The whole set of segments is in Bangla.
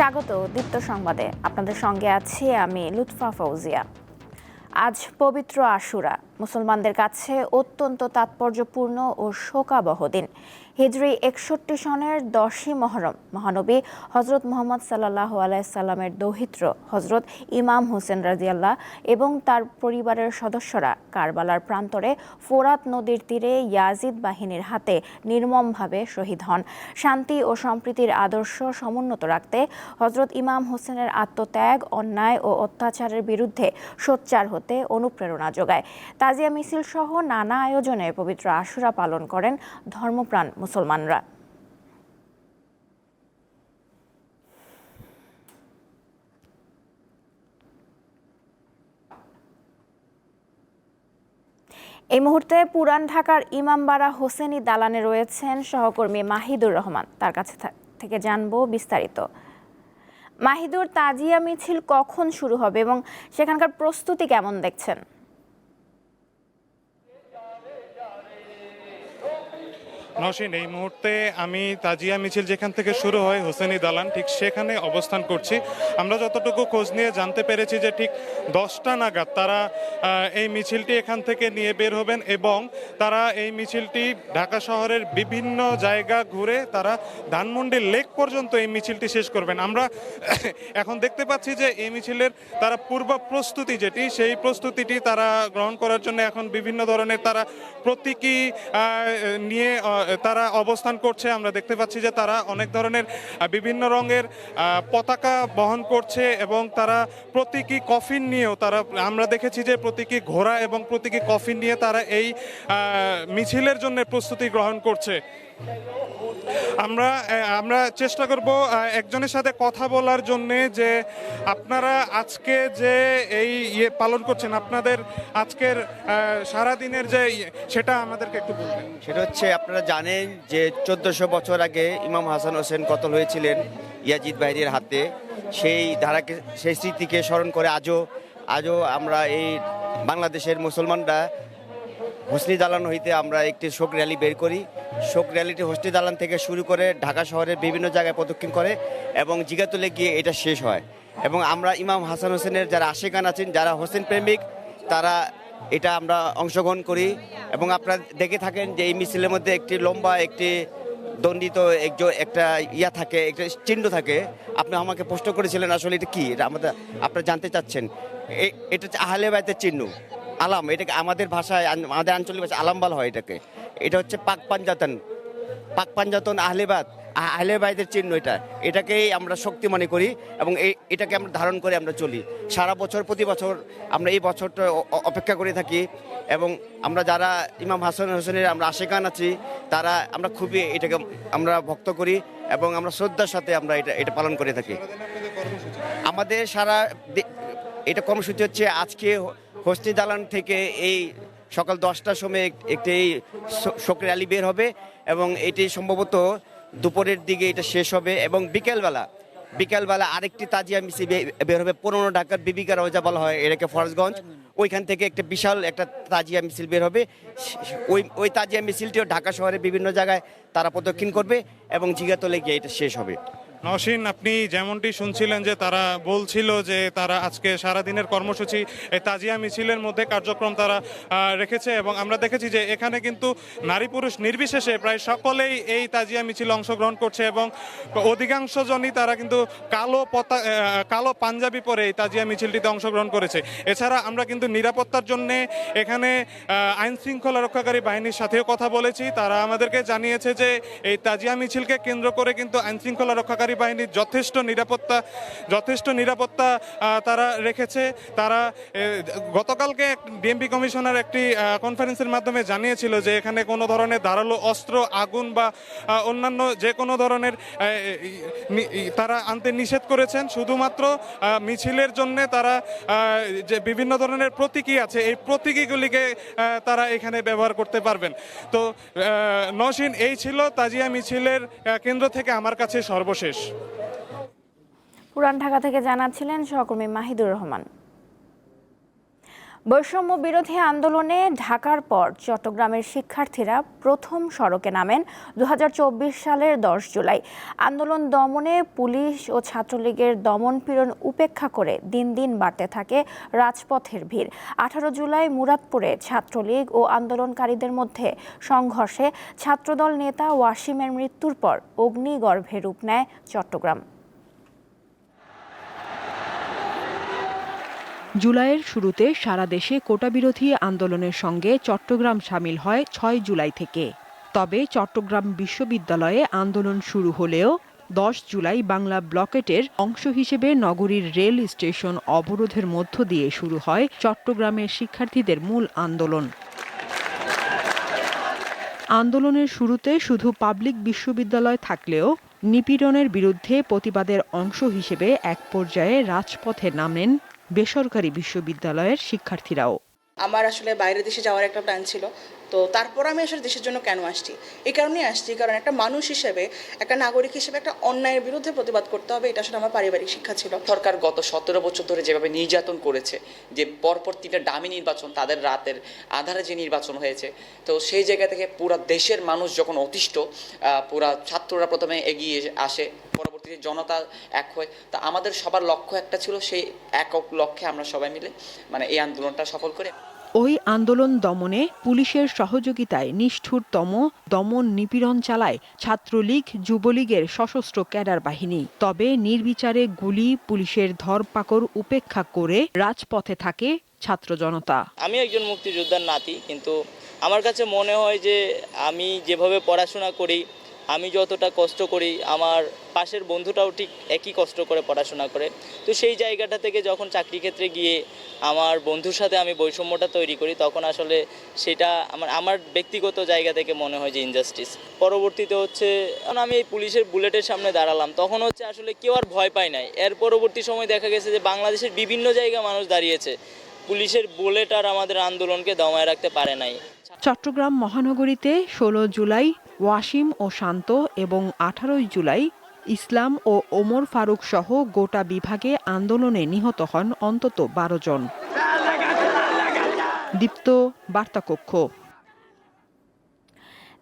স্বাগত দীপ্ত সংবাদে। আপনাদের সঙ্গে আছি আমি লুৎফা ফৌজিয়া। আজ পবিত্র আশুরা। মুসলমানদের কাছে অত্যন্ত তাৎপর্যপূর্ণ ও শোকাবহ দিন। হিজরি একষট্টি সনের দশই মহরম। মহানবী হজরত মোহাম্মদ সাল্লাহ আলাইসাল্লামের দৌহিত্র হজরত ইমাম হোসেন রাজিয়াল্লাহ এবং তার পরিবারের সদস্যরা কারবালার প্রান্তরে ফোরাত নদীর তীরে ইয়াজিদ বাহিনীর হাতে নির্মমভাবে শহীদ হন। শান্তি ও সম্প্রীতির আদর্শ সমুন্নত রাখতে হজরত ইমাম হোসেনের আত্মত্যাগ, অন্যায় ও অত্যাচারের বিরুদ্ধে সোচ্চার হতে অনুপ্রেরণা যোগায়। তাজিয়া মিছিল সহ নানা আয়োজনে পবিত্র আশুরা পালন করেন ধর্মপ্রাণ মুসলমানরা। এই মুহূর্তে পুরান ঢাকার ইমামবাড়া হোসেনি দালানে রয়েছেন সহকর্মী মাহিদুর রহমান। তার কাছে থেকে জানব বিস্তারিত। মাহিদুর তাজিয়া মিছিল কখন শুরু হবে এবং সেখানকার প্রস্তুতি কেমন দেখছেন? নসীন, এই মুহূর্তে আমি তাজিয়া মিছিল যেখান থেকে শুরু হয়, হোসেনি দালান, ঠিক সেখানে অবস্থান করছি। আমরা যতটুকু খোঁজ নিয়ে জানতে পেরেছি যে ঠিক দশটা নাগাদ তারা এই মিছিলটি এখান থেকে নিয়ে বের হবেন এবং তারা এই মিছিলটি ঢাকা শহরের বিভিন্ন জায়গা ঘুরে তারা ধানমন্ডি লেক পর্যন্ত এই মিছিলটি শেষ করবেন। আমরা এখন দেখতে পাচ্ছি যে এই মিছিলের তারা পূর্ব প্রস্তুতি যেটি, সেই প্রস্তুতিটি তারা গ্রহণ করার জন্য এখন বিভিন্ন ধরনের তারা প্রতীকী নিয়ে তারা অবস্থান করছে, আমরা দেখতে পাচ্ছি যে তারা অনেক ধরনের বিভিন্ন রঙের পতাকা বহন করছে এবং তারা প্রতীকী কফিন নিয়েও তারা, আমরা দেখেছি যে প্রতীকী ঘোড়া এবং প্রতীকী কফিন নিয়ে তারা এই মিছিলের জন্য প্রস্তুতি গ্রহণ করছে। আমরা আমরা চেষ্টা করব একজনের সাথে কথা বলার জন্যে যে আপনারা আজকে যে এই ইয়ে পালন করছেন আপনাদের আজকের সারা দিনের যে ইয়ে, সেটা আমাদেরকে একটু বলবেন। সেটা হচ্ছে আপনারা জানেন যে চোদ্দশো বছর আগে ইমাম হাসান হোসেন কতল হয়েছিলেন ইয়াজিদ বাহিনীর হাতে। সেই ধারাকে সেই স্মৃতিকে স্মরণ করে আজও আজও আমরা এই বাংলাদেশের মুসলমানরা হোসনি দালান হইতে আমরা একটি শোক র্যালি বের করি। শোক র্যালিটি হোসনি দালান থেকে শুরু করে ঢাকা শহরের বিভিন্ন জায়গায় প্রদক্ষিণ করে এবং জিগাতুলে গিয়ে এটা শেষ হয়। এবং আমরা ইমাম হাসান হোসেনের যারা আশেকান আছেন, যারা হোসেন প্রেমিক, তারা এটা আমরা অংশগ্রহণ করি। এবং আপনারা দেখে থাকেন যে এই মিছিলের মধ্যে একটি লম্বা, একটি দণ্ডিত একজন একটা ইয়া থাকে, একটা চিহ্ন থাকে। আপনি আমাকে প্রশ্ন করেছিলেন আসলে এটা কি? এটা আমাদের আপনারা জানতে চাচ্ছেন। এটা আহলে বাইতের চিহ্ন। আলাম, এটাকে আমাদের ভাষায় আমাদের আঞ্চলিক ভাষায় আলাম বলা হয় এটাকে। এটা হচ্ছে পাক পাঞ্জাতন। পাক পাঞ্জাতন আহলেবাদ আহলে বাইদের চিহ্ন এটা। এটাকেই আমরা শক্তি মনে করি এবং এই, এটাকে আমরা ধারণ করে আমরা চলি। সারা বছর, প্রতি বছর আমরা এই বছরটা অপেক্ষা করে থাকি এবং আমরা যারা ইমাম হাসান হোসেনের আমরা আশেকান আছি, তারা আমরা খুবই এটাকে আমরা ভক্ত করি এবং আমরা শ্রদ্ধার সাথে আমরা এটা এটা পালন করে থাকি। আমাদের সারা এটা কর্মসূচি হচ্ছে আজকে হোস্টি দালান থেকে এই সকাল দশটার সময় একটি শোক র্যালি বের হবে এবং এটি সম্ভবত দুপুরের দিকে এটা শেষ হবে এবং বিকেলবেলা বিকেলবেলা আরেকটি তাজিয়া মিছিল বের হবে, পুরনো ঢাকার বিবিকা রোজা বলা হয়, এটাকে ফরজগঞ্জ। ওইখান থেকে একটা বিশাল একটা তাজিয়া মিছিল বের হবে। ওই ওই তাজিয়া মিছিলটিও ঢাকা শহরে বিভিন্ন জায়গায় তারা প্রদক্ষিণ করবে এবং জিগাতলে গিয়ে এটা শেষ হবে। নসীন আপনি যেমনটি শুনছিলেন যে তারা বলছিল যে তারা আজকে সারা দিনের কর্মসূচি এই তাজিয়া মিছিলের মধ্যে কার্যক্রম তারা রেখেছে এবং আমরা দেখেছি যে এখানে কিন্তু নারী পুরুষ নির্বিশেষে প্রায় সকলেই এই তাজিয়া মিছিলে অংশগ্রহণ করছে এবং অধিকাংশ জনই তারা কিন্তু কালো পতা কালো পাঞ্জাবি পরে এই তাজিয়া মিছিলটিতে অংশগ্রহণ করেছে। এছাড়া আমরা কিন্তু নিরাপত্তার জন্যে এখানে আইন শৃঙ্খলা রক্ষাকারী বাহিনীর সাথেও কথা বলেছি। তারা আমাদেরকে জানিয়েছে যে এই তাজিয়া মিছিলকে কেন্দ্র করে কিন্তু আইন শৃঙ্খলা রক্ষাকারী বাহিনীর যথেষ্ট নিরাপত্তা যথেষ্ট নিরাপত্তা তারা রেখেছে। তারা গতকালকে ডিএমপি কমিশনার একটি কনফারেন্সের মাধ্যমে জানিয়েছিল যে এখানে কোনো ধরনের ধারালো অস্ত্র, আগুন বা অন্যান্য যে কোনো ধরনের তারা আনতে নিষেধ করেছেন। শুধুমাত্র মিছিলের জন্য তারা যে বিভিন্ন ধরনের প্রতীকী আছে, এই প্রতীকীগুলিকে তারা এখানে ব্যবহার করতে পারবেন। তো নসীন এই ছিল তাজিয়া মিছিলের কেন্দ্র থেকে আমার কাছে সর্বশেষ। পুরান ঢাকা থেকে জানাচ্ছিলেন সহকর্মী মাহিদুর রহমান। বৈষম্য বিরোধী আন্দোলনে ঢাকার পর চট্টগ্রামের শিক্ষার্থীরা প্রথম সড়কে নামেন দু হাজার চব্বিশ সালের দশ জুলাই। আন্দোলন দমনে পুলিশ ও ছাত্রলীগের দমনপীড়ন উপেক্ষা করে দিন দিন বাড়তে থাকে রাজপথের ভিড়। আঠারো জুলাই মুরাদপুরে ছাত্রলীগ ও আন্দোলনকারীদের মধ্যে সংঘর্ষে ছাত্রদল নেতা ওয়াসিমের মৃত্যুর পর অগ্নিগর্ভে রূপ নেয় চট্টগ্রাম। জুলাইয়ের শুরুতে সারা দেশে কোটাবিরোধী আন্দোলনের সঙ্গে চট্টগ্রাম সামিল হয় ছয় জুলাই থেকে। তবে চট্টগ্রাম বিশ্ববিদ্যালয়ে আন্দোলন শুরু হলেও দশ জুলাই বাংলা ব্লকেটের অংশ হিসেবে নগরীর রেল স্টেশন অবরোধের মধ্য দিয়ে শুরু হয় চট্টগ্রামের শিক্ষার্থীদের মূল আন্দোলন। আন্দোলনের শুরুতে শুধু পাবলিক বিশ্ববিদ্যালয় থাকলেও নিপীড়নের বিরুদ্ধে প্রতিবাদের অংশ হিসেবে এক পর্যায়ে রাজপথে নামেন বেসরকারি বিশ্ববিদ্যালয়ের শিক্ষার্থীরাও। আমার আসলে বাইরের দেশে যাওয়ার একটা প্ল্যান ছিল। তো তারপর আমি আসলে দেশের জন্য কেন আসছি? এই কারণেই আসছি। কারণ একটা মানুষ হিসেবে একটা নাগরিক হিসেবে একটা অন্যায়ের বিরুদ্ধে প্রতিবাদ করতে হবে এটা আসলে আমার পারিবারিক শিক্ষা ছিল। সরকার গত সতেরো বছর ধরে যেভাবে নির্যাতন করেছে যে পরপর তিনটা ডামি নির্বাচন তাদের রাতের আধারে যে নির্বাচন হয়েছে তো সেই জায়গা থেকে পুরা দেশের মানুষ যখন অতিষ্ঠ পুরা ছাত্ররা প্রথমে এগিয়ে আসে পরবর্তীতে জনতা এক হয় তা আমাদের সবার লক্ষ্য একটা ছিল সেই একক লক্ষ্যে আমরা সবাই মিলে মানে এই আন্দোলনটা সফল করে। ওই আন্দোলন দমনে পুলিশের সহযোগিতায় নিষ্ঠুরতম দমন নিপীড়ন চালায় ছাত্রলীগ যুবলীগের সশস্ত্র ক্যাডার বাহিনী। তবে নির্বিচারে গুলি পুলিশের ধরপাকড় উপেক্ষা করে রাজপথে থাকে ছাত্র জনতা। আমি একজন মুক্তিযোদ্ধার নাতি কিন্তু আমার কাছে মনে হয় যে আমি যেভাবে পড়াশোনা করি আমি যতটা কষ্ট করি, আমার পাশের বন্ধুটাও ঠিক একই কষ্ট করে পড়াশোনা করে। তো সেই জায়গাটা থেকে যখন চাকরি ক্ষেত্রে গিয়ে আমার বন্ধুর সাথে আমি বৈষম্যটা তৈরি করি, তখন আসলে সেটা আমার আমার ব্যক্তিগত জায়গা থেকে মনে হয় যে ইনজাস্টিস পরবর্তীতে হচ্ছে আমি এই পুলিশের বুলেটের সামনে দাঁড়ালাম, তখন হচ্ছে আসলে কেউ আর ভয় পায় নাই। এর পরবর্তী সময় দেখা গেছে যে বাংলাদেশের বিভিন্ন জায়গায় মানুষ দাঁড়িয়েছে। পুলিশের বুলেট আর আমাদের আন্দোলনকে দমায় রাখতে পারে নাই। চট্টগ্রাম মহানগরীতে ষোলো জুলাই ওয়াসিম ও শান্ত এবং আঠারোই জুলাই ইসলাম ও ওমর ফারুক সহ গোটা বিভাগে আন্দোলনে নিহত হন অন্তত বারো জন। দীপ্ত বার্তাকক্ষ।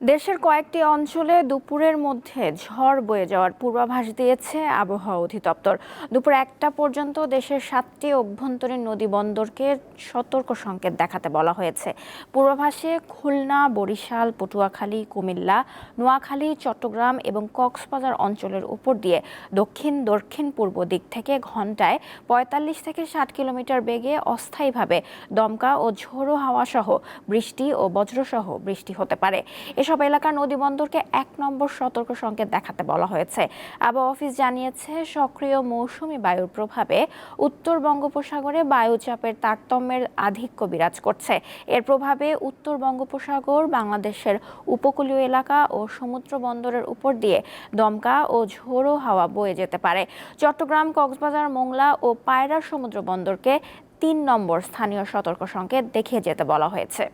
দেশের কয়েকটি অঞ্চলে দুপুরের মধ্যে ঝড় বয়ে যাওয়ার পূর্বাভাস দিয়েছে আবহাওয়া অধিদপ্তর। দুপুর একটা পর্যন্ত দেশের সাতটি অভ্যন্তরীণ নদী বন্দরকে সতর্ক সংকেত দেখাতে বলা হয়েছে। পূর্বাভাসে খুলনা, বরিশাল, পটুয়াখালী, কুমিল্লা, নোয়াখালী, চট্টগ্রাম এবং কক্সবাজার অঞ্চলের উপর দিয়ে দক্ষিণ দক্ষিণ, পূর্ব দিক থেকে ঘন্টায় পঁয়তাল্লিশ থেকে ষাট কিলোমিটার বেগে অস্থায়ীভাবে দমকা ও ঝোড়ো হাওয়াসহ বৃষ্টি ও বজ্রসহ বৃষ্টি হতে পারে। এসব এলাকার নদীবন্দরকে এক নম্বর সতর্ক সংকেত দেখাতে বলা হয়েছে। আবহাওয়া অফিস জানিয়েছে, সক্রিয় মৌসুমি বায়ুর প্রভাবে উত্তর বঙ্গোপসাগরে বায়ুচাপের তারতম্যের আধিক্য বিরাজ করছে। এর প্রভাবে উত্তর বঙ্গোপসাগর, বাংলাদেশের উপকূলীয় এলাকা ও সমুদ্র বন্দরের উপর দিয়ে দমকা ও ঝোড়ো হাওয়া বয়ে যেতে পারে। চট্টগ্রাম, কক্সবাজার, মোংলা ও পায়রা সমুদ্র বন্দরকে তিন নম্বর স্থানীয় সতর্ক সংকেত দেখিয়ে যেতে বলা হয়েছে।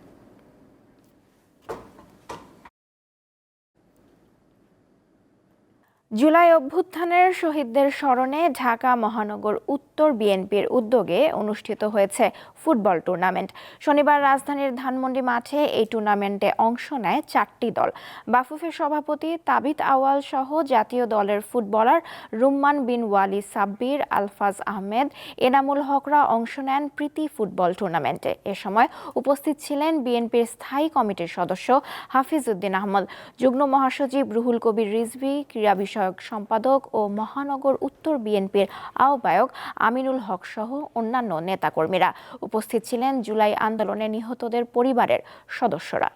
জুলাই অভ্যুত্থানের শহীদদের স্মরণে ঢাকা মহানগর উত্তর বিএনপির উদ্যোগে অনুষ্ঠিত হয়েছে ফুটবল টুর্নামেন্ট। শনিবার রাজধানীর ধানমন্ডি মাঠে এই টুর্নামেন্টে অংশ নেয় চারটি দল। বাফুফের সভাপতি তাবিত আওয়াল সহ জাতীয় দলের ফুটবলার রুম্মান বিন ওয়ালি সাব্বির, আলফাজ আহমেদ, এনামুল হকরা অংশ নেন প্রীতি ফুটবল টুর্নামেন্টে। এ সময় উপস্থিত ছিলেন বিএনপির স্থায়ী কমিটির সদস্য হাফিজ উদ্দিন আহমদ, যুগ্ম মহাসচিব রুহুল কবির রিজভি, ক্রীড়া বিষয়ক সম্পাদক ও মহানগর উত্তর বিএনপির আহ্বায়ক আমিনুল হক সহ অন্যান্য নেতাকর্মীরা। উপস্থিত ছিলেন জুলাই আন্দোলনে নিহতদের পরিবারের সদস্যরা।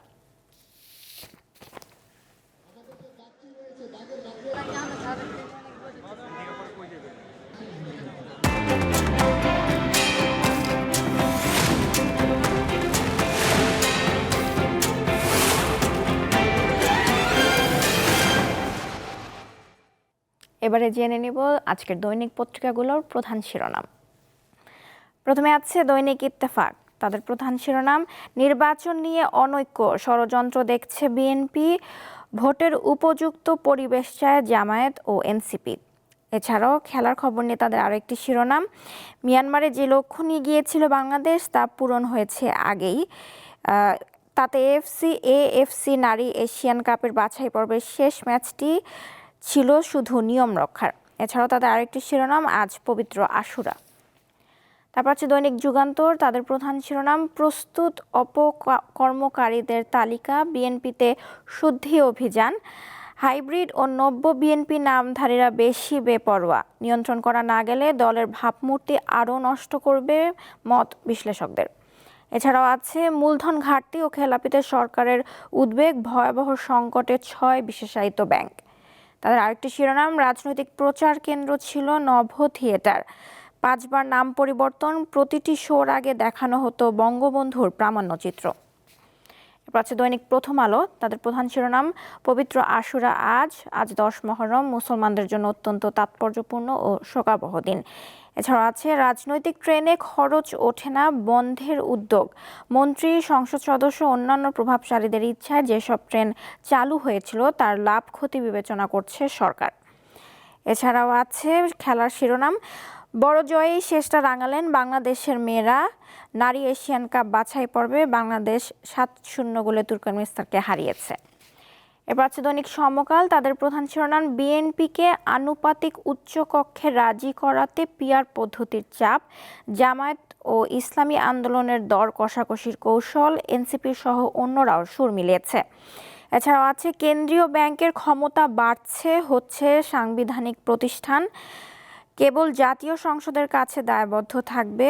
এবারে জেনে নিব আজকের দৈনিক পত্রিকাগুলোর প্রধান শিরোনাম। প্রথমে আছে দৈনিক ইত্তেফাক। তাদের প্রধান শিরোনাম, নির্বাচন নিয়ে অনৈক্য। ষড়যন্ত্র দেখছে বিএনপি। ভোটের উপযুক্ত পরিবেশ চায় জামায়াত ও এনসিপি। এছাড়াও খেলার খবর নিয়ে তাদের আরেকটি শিরোনাম, মিয়ানমারে যে লক্ষ্য নিয়ে গিয়েছিল বাংলাদেশ তা পূরণ হয়েছে আগেই। তাতে এফসি, এএফসি নারী এশিয়ান কাপের বাছাই পর্বের শেষ ম্যাচটি ছিল শুধু নিয়ম রক্ষার। এছাড়াও তাদের আরেকটি শিরোনাম আজ পবিত্র আশুরা। তারপর হচ্ছে দৈনিক যুগান্তর, তাদের প্রধান শিরোনাম, প্রস্তুত অপকর্মকারীদের তালিকা, বিএনপিতে শুদ্ধি অভিযান, হাইব্রিড ও নব্য বিএনপি নামধারীরা বেশি বেপরোয়া। নিয়ন্ত্রণ করা না গেলে দলের ভাবমূর্তি আরও নষ্ট করবে মত বিশ্লেষকদের। এছাড়াও আছে মূলধন ঘাটতি ও খেলাপিতে সরকারের উদ্বেগ, ভয়াবহ সংকটে ছয় বিশেষায়িত ব্যাংক। তাদের আরেকটি শিরোনাম, রাজনৈতিক প্রচার কেন্দ্র ছিল নভ থিয়েটার। পাঁচবার নাম পরিবর্তন, প্রতিটি শোর আগে দেখানো হতো বঙ্গবন্ধুর প্রামাণ্যচিত্র এরপর আছে দৈনিক প্রথম আলো, তাদের প্রধান শিরোনাম, পবিত্র আশুরা আজ আজ দশ মহরম, মুসলমানদের জন্য অত্যন্ত তাৎপর্যপূর্ণ ও শোকাবহ দিন। এছাড়াও আছে, রাজনৈতিক ট্রেনে খরচ ওঠে না, বন্ধের উদ্যোগ। মন্ত্রী, সংসদ সদস্য, অন্যান্য প্রভাবশালীদের ইচ্ছায় যেসব ট্রেন চালু হয়েছিল, তার লাভ ক্ষতি বিবেচনা করছে সরকার। এছাড়াও আছে খেলার শিরোনাম, বড় জয়েই শেষটা রাঙালেন বাংলাদেশের মেয়েরা। নারী এশিয়ান কাপ বাছাই পর্বে বাংলাদেশ সাত শূন্য গোলে তুর্কমেনিস্তানকে হারিয়েছে। এবার আছে দৈনিক সমকাল, তাদের প্রধান শিরোনাম বিএনপিকে আনুপাতিক উচ্চকক্ষে রাজি করাতে পিয়ার পদ্ধতির চাপ, জামায়াত ও ইসলামী আন্দোলনের দর কষাকষির কৌশল এনসিপি সহ অন্যরাও সুর মিলিয়েছে। এছাড়াও আছে, কেন্দ্রীয় ব্যাংকের ক্ষমতা বাড়ছে, হচ্ছে সাংবিধানিক প্রতিষ্ঠান, কেবল জাতীয় সংসদের কাছে দায়বদ্ধ থাকবে,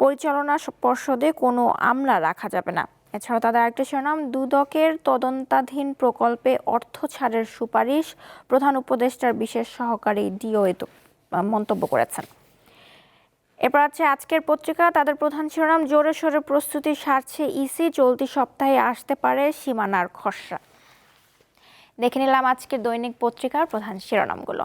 পরিচালনা পর্ষদে কোনো আমলা রাখা যাবে না। এছাড়াও তাদের আরেকটি শিরোনাম, দুদকের তদন্তাধীন প্রকল্পে অর্থ ছাড়ের সুপারিশ প্রধান উপদেষ্টার বিশেষ সহকারী ডিও এ মন্তব্য করেছেন। এরপর আছে আজকের পত্রিকা, তাদের প্রধান শিরোনাম, জোরে সোরে প্রস্তুতি সারছে ইসি, চলতি সপ্তাহে আসতে পারে সীমানার খসড়া। দেখে নিলাম আজকের দৈনিক পত্রিকার প্রধান শিরোনামগুলো।